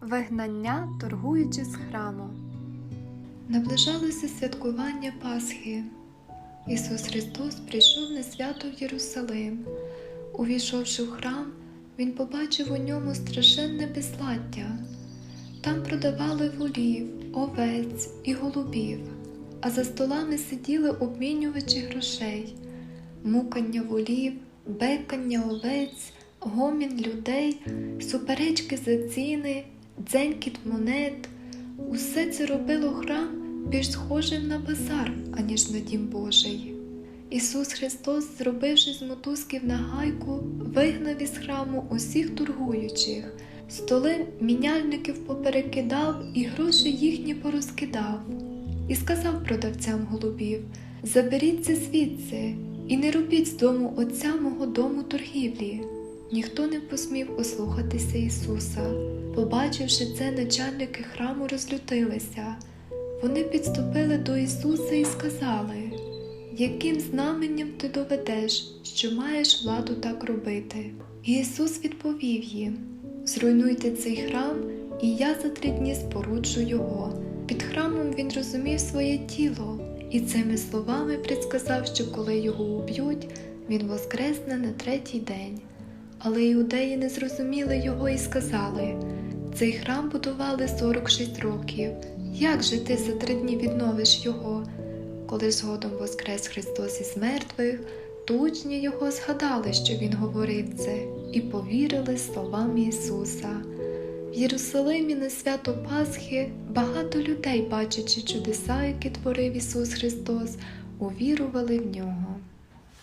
Вигнання, торгуючи з храму. Наближалося святкування Пасхи. Ісус Христос прийшов на свято в Єрусалим. Увійшовши в храм, Він побачив у ньому страшенне безладдя. Там продавали волів, овець і голубів, а за столами сиділи обмінювачі грошей, мукання волів, бекання овець, гомін людей, суперечки за ціни, дзенькіт монет. Усе це робило храм більш схожим на базар, аніж на дім Божий. Ісус Христос, зробивши з мотузків нагайку, вигнав із храму усіх торгуючих, столи міняльників поперекидав і гроші їхні порозкидав, і сказав продавцям голубів: Заберіться звідси і не робіть з дому отця мого дому торгівлі. Ніхто не посмів ослухатися Ісуса. Побачивши це, начальники храму розлютилися. Вони підступили до Ісуса і сказали, яким знаменням ти доведеш, що маєш владу так робити? І Ісус відповів їм: Зруйнуйте цей храм, і я за три дні споруджу його. Під храмом він розумів своє тіло, і цими словами предсказав, що коли його уб'ють, він воскресне на третій день. Але іудеї не зрозуміли його і сказали: цей храм будували 46 років. Як же ти за три дні відновиш його? Коли згодом воскрес Христос із мертвих, то учні його згадали, що Він говорив це, і повірили словам Ісуса. В Єрусалимі на свято Пасхи багато людей, бачачи чудеса, які творив Ісус Христос, увірували в нього.